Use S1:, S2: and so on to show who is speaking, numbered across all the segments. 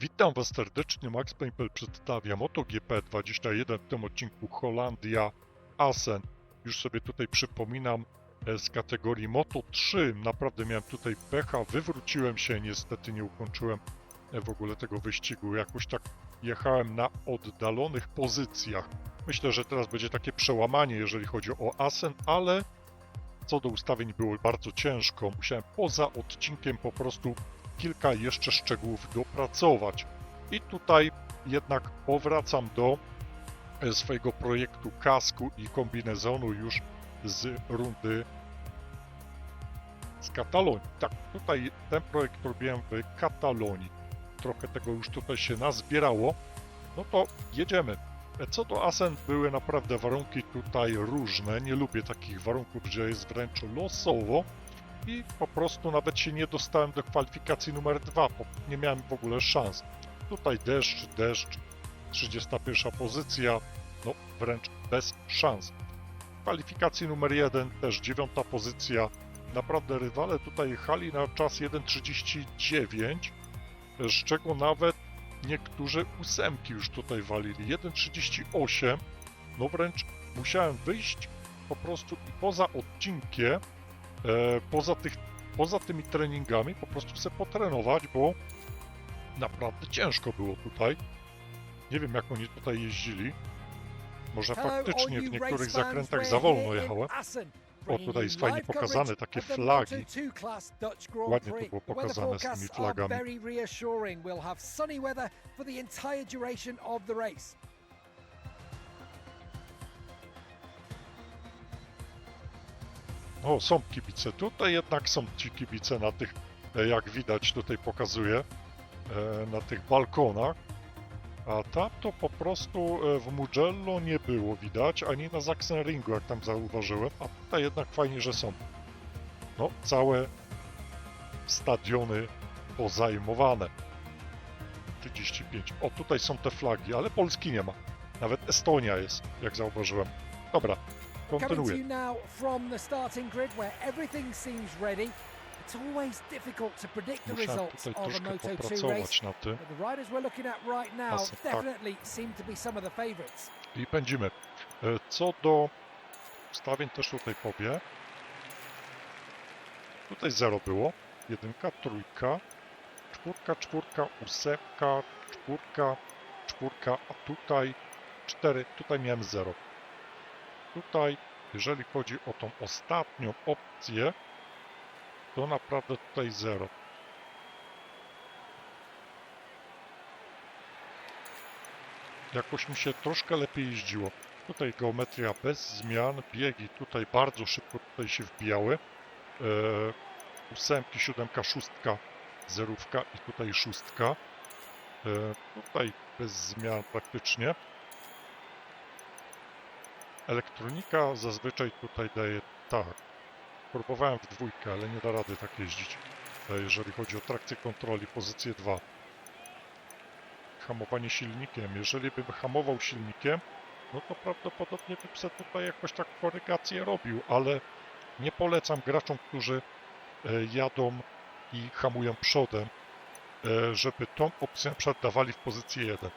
S1: Witam Was serdecznie, Max Pempel przedstawia MotoGP 21, w tym odcinku Holandia Assen. Już sobie tutaj przypominam e, z kategorii Moto 3, naprawdę miałem tutaj pecha, wywróciłem się, niestety nie ukończyłem e, w ogóle tego wyścigu, jakoś tak jechałem na oddalonych pozycjach. Myślę, że teraz będzie takie przełamanie, jeżeli chodzi o Assen, ale co do ustawień było bardzo ciężko. Musiałem poza odcinkiem po prostu kilka jeszcze szczegółów dopracować. I tutaj jednak powracam do e, swojego projektu kasku i kombinezonu już z rundy z Katalonii. Tak, tutaj ten projekt robiłem w Katalonii. Trochę tego już tutaj się nazbierało. No to jedziemy. E, Co do Asen były naprawdę warunki tutaj różne. Nie lubię takich warunków, że jest wręcz losowo i po prostu nawet się nie dostałem do kwalifikacji numer dwa, bo nie miałem w ogóle szans. Tutaj deszcz, deszcz, 31 pozycja, no wręcz bez szans. Kwalifikacji numer jeden też dziewiąta pozycja. Naprawdę rywale tutaj jechali na czas 1.39, z czego nawet niektórzy ósemki już tutaj walili. 1.38, no wręcz musiałem wyjść po prostu i poza odcinkiem poza, tych, poza tymi treningami po prostu chcę potrenować, bo naprawdę ciężko było tutaj. Nie wiem jak oni tutaj jeździli. Może faktycznie w niektórych zakrętach za wolno jechałem. O, tutaj jest fajnie pokazane, takie flagi. Ładnie to było pokazane z tymi flagami. O, są kibice. Tutaj jednak są ci kibice na tych, e, jak widać tutaj pokazuję, e, na tych balkonach. A tam to po prostu e, w Mugello nie było widać, ani na Sachsenringu, jak tam zauważyłem. A tutaj jednak fajnie, że są. No, całe stadiony pozajmowane. 35. O, tutaj są te flagi, ale Polski nie ma. Nawet Estonia jest, jak zauważyłem. Dobra, kontynuuję.
S2: you now from the starting grid where everything seems ready. It's always difficult to predict the
S1: Musiałem tutaj
S2: of a
S1: troszkę
S2: Moto 2 race.
S1: popracować na tym.
S2: But the riders we're looking at right now
S1: Asy, tak.
S2: definitely seem to be some of the favourites.
S1: I pędzimy. E, Co do ustawień też tutaj powie. Tutaj 0 było. Jedynka, trójka, czwórka, czwórka, ósemka, czwórka, czwórka, a tutaj 4. Tutaj miałem 0. Tutaj, jeżeli chodzi o tą ostatnią opcję, to naprawdę tutaj 0. Jakoś mi się troszkę lepiej jeździło. Tutaj geometria bez zmian, biegi tutaj bardzo szybko tutaj się wbijały. E, ósemki, siódemka, szóstka, zerówka i tutaj szóstka. E, tutaj bez zmian praktycznie. Elektronika zazwyczaj tutaj daje tak. Próbowałem w dwójkę, ale nie da rady tak jeździć. E, jeżeli chodzi o trakcję kontroli, pozycję 2 hamowanie silnikiem. Jeżeli bym hamował silnikiem, no to prawdopodobnie bym sobie tutaj jakoś tak korygację robił, ale nie polecam graczom, którzy e, jadą i hamują przodem, e, żeby tą opcję na przykład dawali w pozycję 1.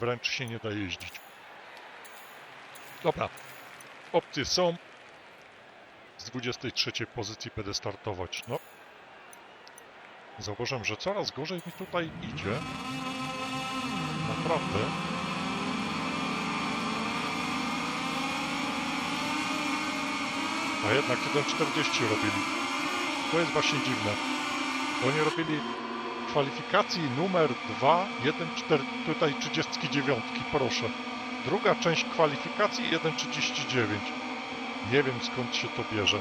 S1: Wręcz się nie da jeździć. Dobra, opcje są. Z 23 pozycji będę startować. No, zauważam, że coraz gorzej mi tutaj idzie. Naprawdę. A jednak 1.40 robili. To jest właśnie dziwne. Oni robili kwalifikacji numer 2, 1.4, tutaj 39, proszę. Druga część kwalifikacji 1.39. Nie wiem skąd się to bierze.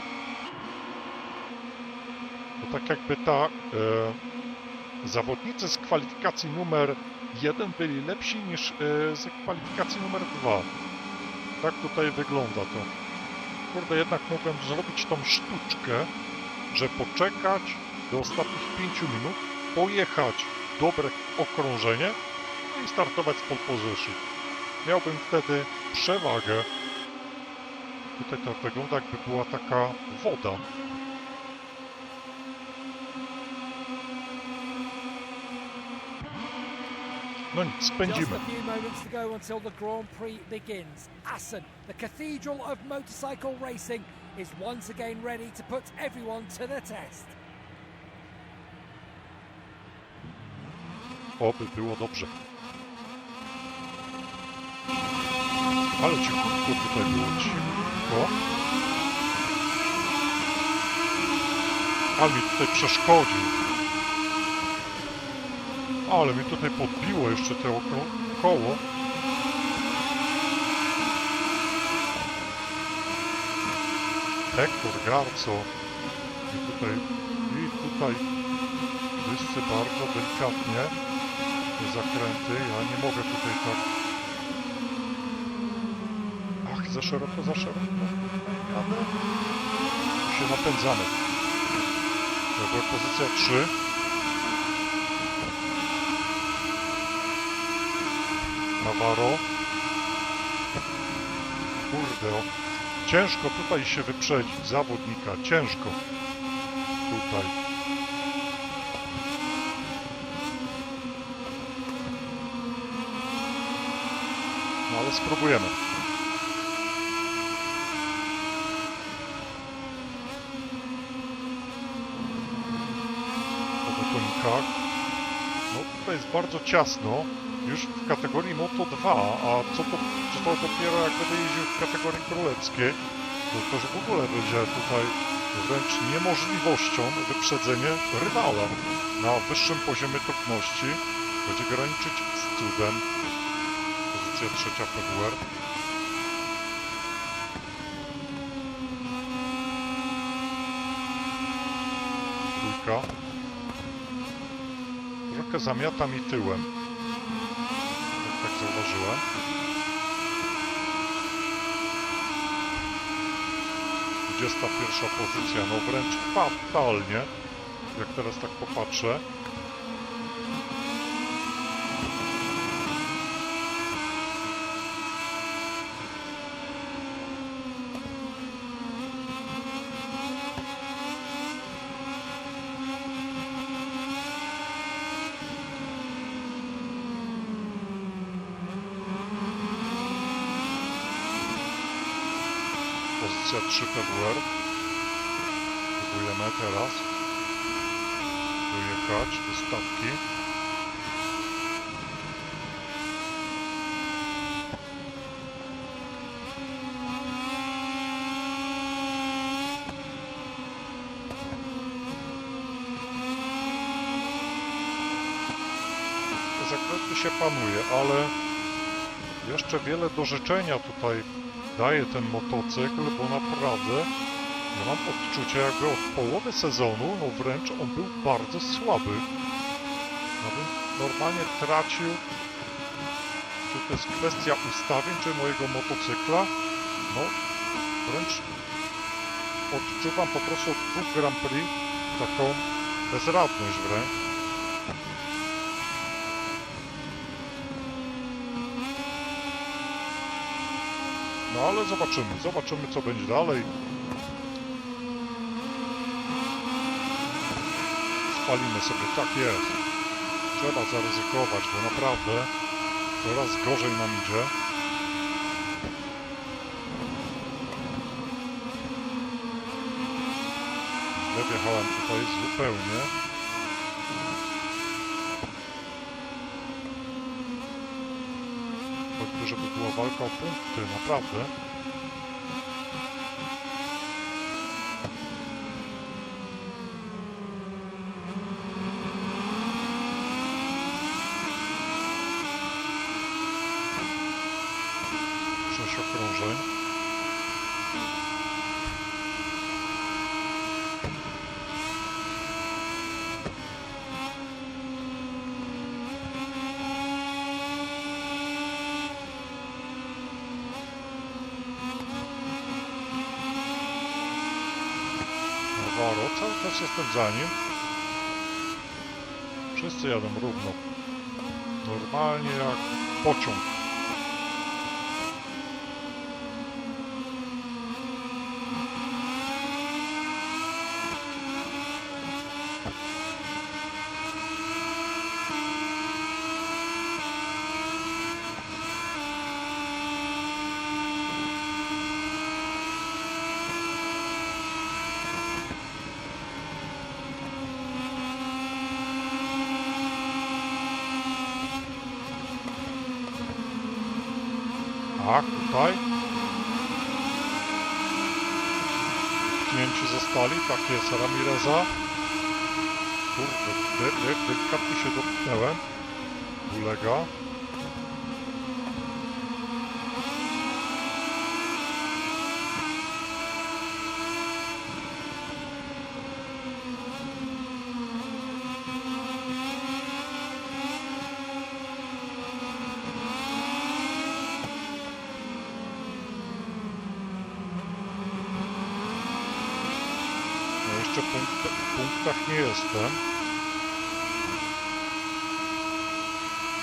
S1: To tak jakby ta e, zawodnicy z kwalifikacji numer 1 byli lepsi niż e, z kwalifikacji numer 2. Tak tutaj wygląda to. Kurde, jednak mogłem zrobić tą sztuczkę, że poczekać do ostatnich 5 minut, pojechać dobre okrążenie i startować z pole position. Miałbym wtedy przewagę. Tutaj to wygląda jakby była taka woda. No nic, spędzimy.
S2: Assen, the cathedral of motorcycle racing, is once again ready to put everyone to the test.
S1: Oby było dobrze. Ale cichutko tutaj było, cichutko. Ale mi tutaj przeszkodził. Ale mi tutaj podbiło jeszcze to oko- koło. Hektor Garco. I tutaj, i tutaj wszyscy bardzo delikatnie te zakręty. Ja nie mogę tutaj tak. Za szeroko, za szeroko. Jadę. Się napędzamy. To była pozycja 3. Navarro. Kurde, o. Ciężko tutaj się wyprzedzić zawodnika. Ciężko. Tutaj. No ale spróbujemy. Po betonikach. No tutaj jest bardzo ciasno. Już w kategorii Moto 2, a co to, czy to dopiero jak będę jeździł w kategorii królewskiej, to to już w ogóle będzie tutaj wręcz niemożliwością wyprzedzenie rywala na wyższym poziomie trudności. Będzie graniczyć z cudem. Pozycja trzecia Februar. Trójka. Trochę zamiata mi tyłem. Jak tak zauważyłem. Dwudziesta pierwsza pozycja, no wręcz fatalnie. Jak teraz tak popatrzę. Pozycja 3 Februar. Próbujemy teraz dojechać do stawki. Zakręty się panuje, ale jeszcze wiele do życzenia tutaj daje ten motocykl, bo naprawdę ja mam odczucie, jakby od połowy sezonu, no wręcz on był bardzo słaby. Bym normalnie tracił, czy to jest kwestia ustawień, czy mojego motocykla, no wręcz odczuwam po prostu od dwóch Grand Prix taką bezradność wręcz. No ale zobaczymy, zobaczymy co będzie dalej. Spalimy sobie, tak jest. Trzeba zaryzykować, bo naprawdę coraz gorzej nam idzie. Źle wjechałem tutaj zupełnie. Choćby, żeby była walka o punkty, naprawdę. Sześć okrążeń. Navarro, nim. Wszyscy jadą równo. Normalnie jak pociąg. Tak, tutaj. Klienci zostali, tak jest, Ramireza. Kurde, de, de, delikatnie się dotknąłem. Ulega. No jeszcze punkt, punktach nie jestem.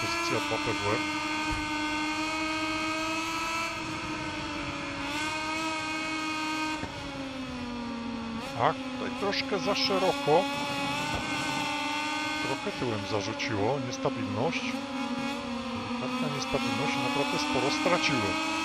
S1: Pozycja 2 PW. Tak, tutaj troszkę za szeroko. Trochę tyłem zarzuciło, niestabilność. Tak na niestabilności naprawdę sporo straciłem.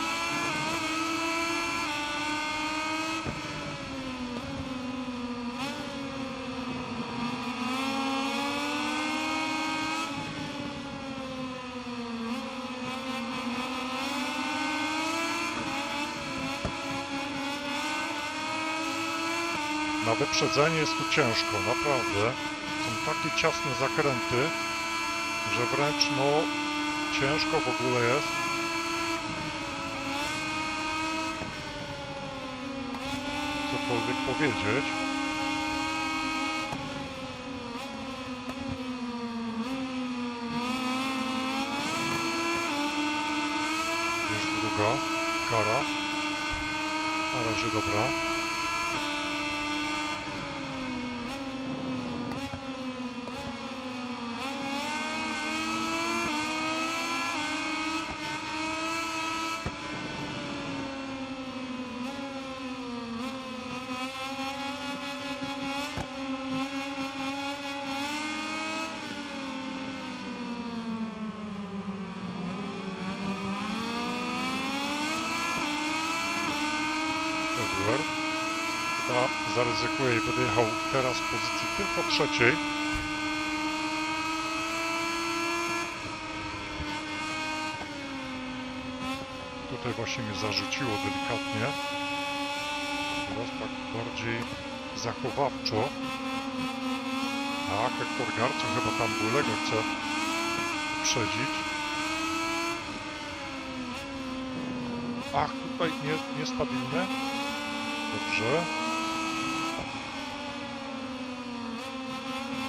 S1: Na wyprzedzenie jest tu ciężko, naprawdę. Są takie ciasne zakręty, że wręcz no ciężko w ogóle jest. Cokolwiek powiedzieć. Jest druga kara. Na razie dobra. Edward. Chyba zaryzykuję i będę jechał teraz w pozycji tylko trzeciej. Tutaj właśnie mnie zarzuciło delikatnie. Teraz tak bardziej zachowawczo. Tak, Hector Garcio chyba tam ulega, chce przedzić. Ach, tutaj nie, niestabilne. Dobrze.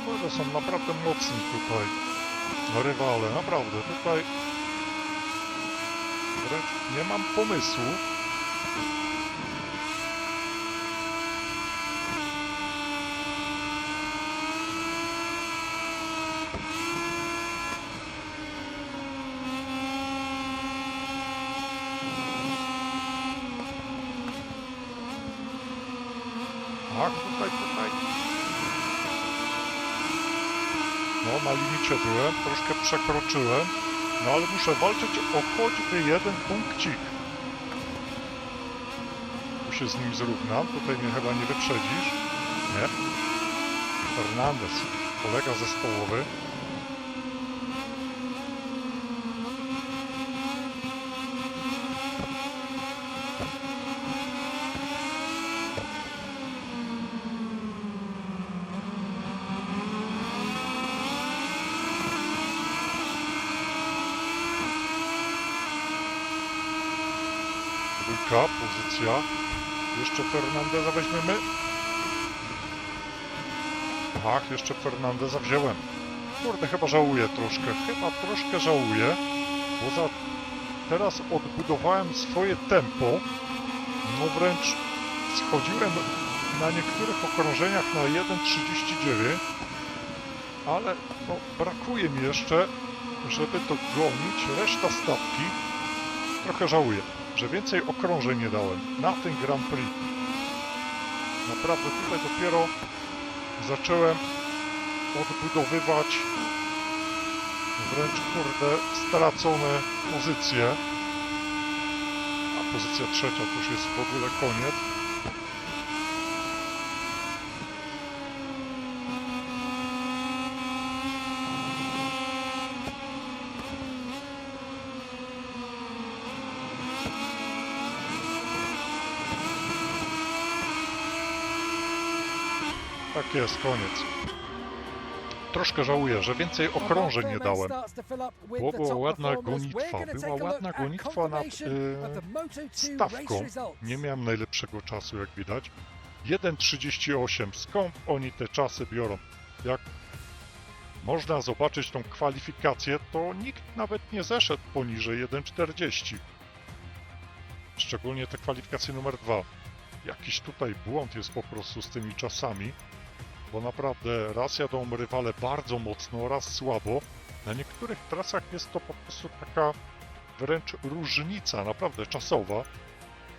S1: Kurde, są naprawdę mocni tutaj. Rywale, naprawdę, tutaj wręcz nie mam pomysłu. Ach, tutaj, tutaj. No, byłem, troszkę przekroczyłem. No ale muszę walczyć o choćby jeden punkcik. Tu się z nim zrównam, tutaj mnie chyba nie wyprzedzisz. Nie. Fernandez, kolega zespołowy. Pozycja. Jeszcze Fernandeza weźmiemy. Ach, jeszcze Fernandeza wziąłem. Kurde, chyba żałuję troszkę. Chyba troszkę żałuję. Bo za... teraz odbudowałem swoje tempo. No wręcz schodziłem na niektórych okrążeniach na 1.39. Ale no, brakuje mi jeszcze, żeby to gonić. Reszta stawki trochę żałuję że więcej okrążeń nie dałem na ten Grand Prix. Naprawdę tutaj dopiero zacząłem odbudowywać wręcz kurde stracone pozycje. A pozycja trzecia to już jest w ogóle koniec. Tak jest, koniec. Troszkę żałuję, że więcej okrążeń nie dałem. Bo była ładna gonitwa, była ładna gonitwa nad e, stawką. Nie miałem najlepszego czasu, jak widać. 1.38. Skąd oni te czasy biorą? Jak można zobaczyć tą kwalifikację, to nikt nawet nie zeszedł poniżej 1.40. Szczególnie te kwalifikacje numer 2. Jakiś tutaj błąd jest po prostu z tymi czasami, bo naprawdę raz jadą rywale bardzo mocno, raz słabo. Na niektórych trasach jest to po prostu taka wręcz różnica, naprawdę czasowa,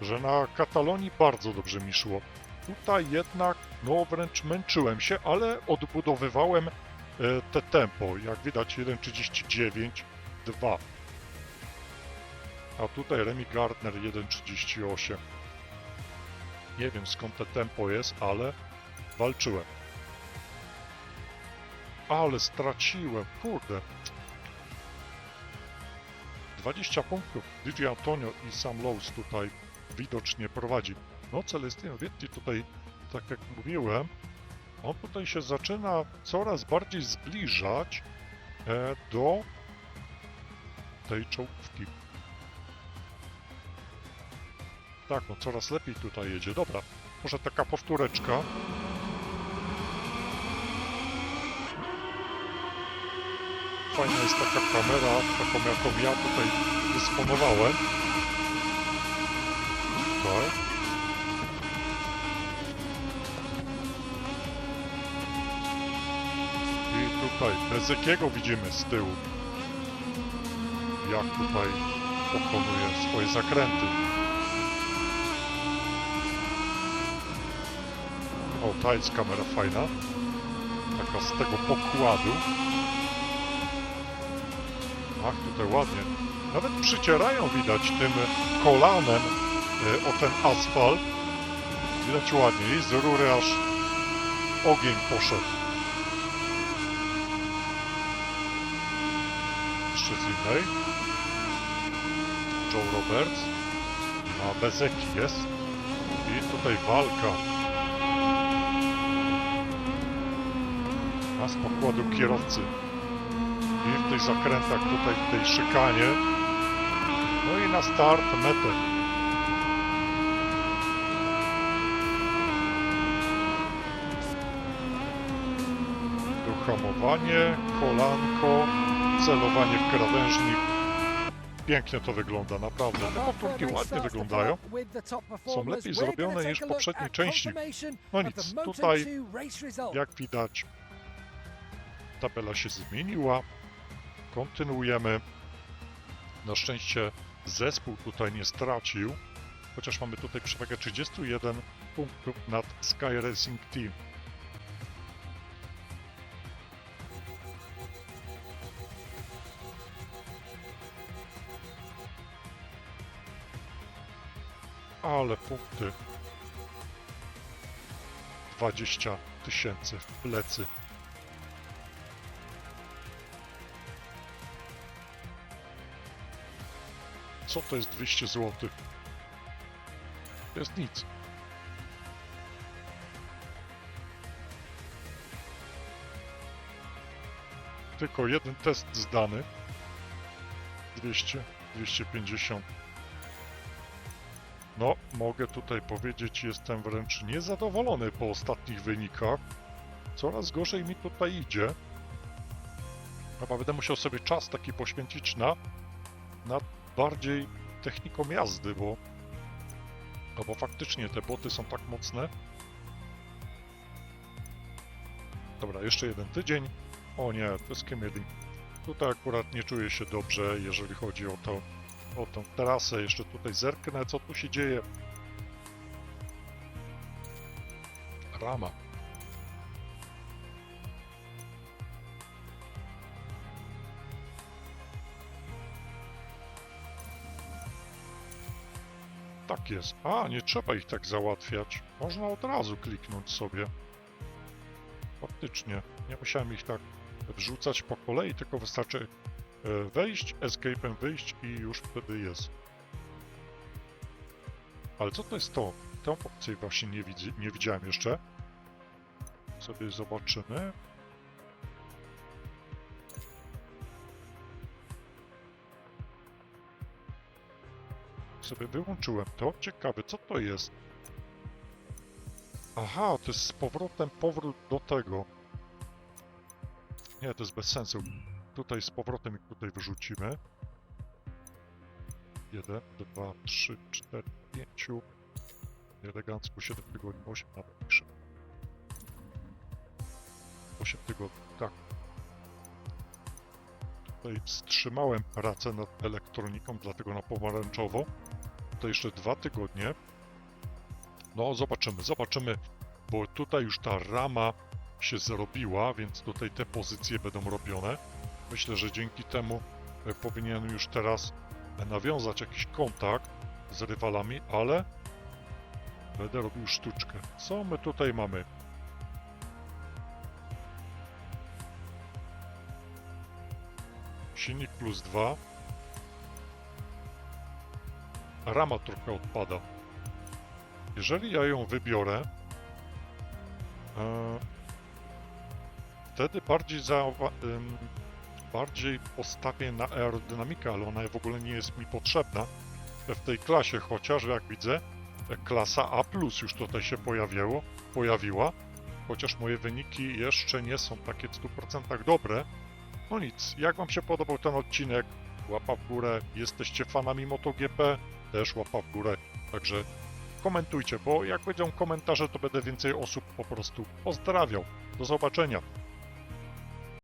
S1: że na Katalonii bardzo dobrze mi szło. Tutaj jednak, no wręcz męczyłem się, ale odbudowywałem e, te tempo. Jak widać 1.39, 2. A tutaj Remy Gardner 1.38. Nie wiem skąd te tempo jest, ale walczyłem. Ale straciłem, kurde. 20 punktów. DJ Antonio i Sam Lowe's tutaj widocznie prowadzi. No, Celestino Vietti tutaj, tak jak mówiłem, on tutaj się zaczyna coraz bardziej zbliżać e, do tej czołówki. Tak, no coraz lepiej tutaj jedzie. Dobra, może taka powtóreczka. Fajna jest taka kamera, taką jaką ja tutaj dysponowałem. Tak. I tutaj Bezekiego widzimy z tyłu. Jak tutaj pokonuje swoje zakręty. O, ta jest kamera fajna. Taka z tego pokładu. Ach, tutaj ładnie. Nawet przycierają widać tym kolanem e, o ten asfalt. Widać ładnie. I z rury aż ogień poszedł. Jeszcze z innej. Joe Roberts. A Bezeki jest. I tutaj walka. Z pokładu kierowcy. W tych zakrętach tutaj, w tej szykanie. No i na start metę. Hamowanie, kolanko, celowanie w krawężnik. Pięknie to wygląda, naprawdę. Te powtórki ładnie wyglądają. Są lepiej zrobione niż w poprzedniej części. No nic, tutaj Jak widać, tabela się zmieniła. Kontynuujemy. Na szczęście zespół tutaj nie stracił, chociaż mamy tutaj przewagę 31 punktów nad Sky Racing Team. Ale punkty. 20 tysięcy w plecy. Co to jest 200 zł? To jest nic. Tylko jeden test zdany. 200, 250. No, mogę tutaj powiedzieć, jestem wręcz niezadowolony po ostatnich wynikach. Coraz gorzej mi tutaj idzie. Chyba będę musiał sobie czas taki poświęcić na, na bardziej techniką jazdy, bo, no bo faktycznie te boty są tak mocne. Dobra, jeszcze jeden tydzień. O nie, to jest Kemedy. Tutaj akurat nie czuję się dobrze, jeżeli chodzi o to, o tą trasę. Jeszcze tutaj zerknę, co tu się dzieje. Rama. Tak jest. A, nie trzeba ich tak załatwiać. Można od razu kliknąć sobie. Faktycznie. Nie musiałem ich tak wrzucać po kolei, tylko wystarczy e, wejść, escape'em wyjść i już wtedy jest. Ale co to jest to? Tę opcję właśnie nie, widzi, nie widziałem jeszcze. sobie zobaczymy. Sobie wyłączyłem to. Ciekawe, co to jest? Aha, to jest z powrotem powrót do tego. Nie, to jest bez sensu. Tutaj z powrotem ich tutaj wyrzucimy. 1, 2, 3, 4, 5. Elegancko 7 tygodni, 8 nawet pisze. 8 tygodni, tak. Tutaj wstrzymałem pracę nad elektroniką, dlatego na pomarańczowo. To jeszcze dwa tygodnie. No, zobaczymy, zobaczymy, bo tutaj już ta rama się zrobiła, więc tutaj te pozycje będą robione. Myślę, że dzięki temu e, powinien już teraz e, nawiązać jakiś kontakt z rywalami, ale będę robił sztuczkę. Co my tutaj mamy? Silnik plus 2. Rama trochę odpada. Jeżeli ja ją wybiorę, e, wtedy bardziej, zaowa- ym, bardziej postawię na aerodynamikę, ale ona w ogóle nie jest mi potrzebna w tej klasie, chociaż jak widzę, e, klasa A już tutaj się pojawiło, pojawiła, chociaż moje wyniki jeszcze nie są takie w 100% dobre. No nic, jak Wam się podobał ten odcinek, łapa w górę, jesteście fanami MotoGP, też łapa w górę, także komentujcie, bo jak będą komentarze, to będę więcej osób po prostu pozdrawiał. Do zobaczenia.